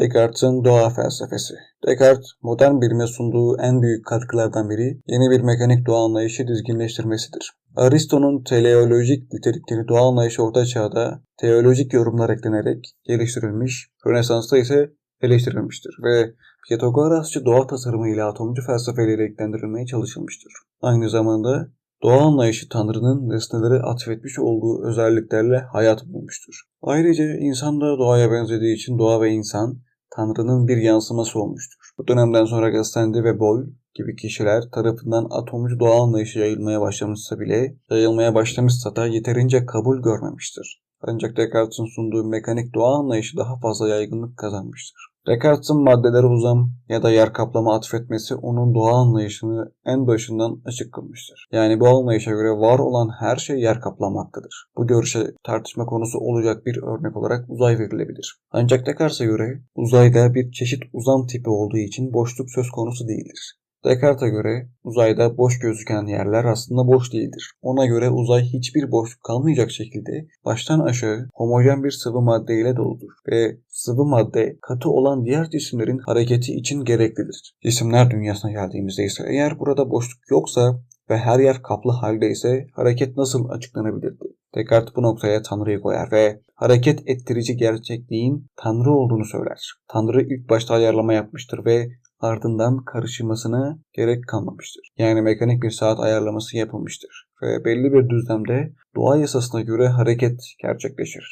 Descartes'in doğa felsefesi. Descartes, modern bilime sunduğu en büyük katkılardan biri yeni bir mekanik doğa anlayışı dizginleştirmesidir. Aristo'nun teleolojik nitelikleri doğa anlayışı orta çağda teolojik yorumlar eklenerek geliştirilmiş, Rönesans'ta ise eleştirilmiştir ve Pythagorasçı doğa tasarımı ile atomcu felsefeyle renklendirilmeye çalışılmıştır. Aynı zamanda doğa anlayışı Tanrı'nın nesnelere atfetmiş olduğu özelliklerle hayat bulmuştur. Ayrıca insan da doğaya benzediği için doğa ve insan Tanrı'nın bir yansıması olmuştur. Bu dönemden sonra Gastendi ve Boyle gibi kişiler tarafından atomcu doğa anlayışı yayılmaya başlamışsa bile yayılmaya başlamışsa da yeterince kabul görmemiştir. Ancak Descartes'in sunduğu mekanik doğa anlayışı daha fazla yaygınlık kazanmıştır. Descartes'in maddelere uzam ya da yer kaplama atfetmesi onun doğa anlayışını en başından açık kılmıştır. Yani bu anlayışa göre var olan her şey yer kaplamaktadır. Bu görüşe tartışma konusu olacak bir örnek olarak uzay verilebilir. Ancak Descartes'e göre uzayda bir çeşit uzam tipi olduğu için boşluk söz konusu değildir. Descartes'e göre uzayda boş gözüken yerler aslında boş değildir. Ona göre uzay hiçbir boşluk kalmayacak şekilde baştan aşağı homojen bir sıvı madde ile doludur ve sıvı madde katı olan diğer cisimlerin hareketi için gereklidir. Cisimler dünyasına geldiğimizde ise eğer burada boşluk yoksa ve her yer kaplı halde ise hareket nasıl açıklanabilirdi? Descartes bu noktaya Tanrı'yı koyar ve hareket ettirici gerçekliğin Tanrı olduğunu söyler. Tanrı ilk başta ayarlama yapmıştır ve ardından karışılmasına gerek kalmamıştır. Yani mekanik bir saat ayarlaması yapılmıştır ve belli bir düzlemde doğa yasasına göre hareket gerçekleşir.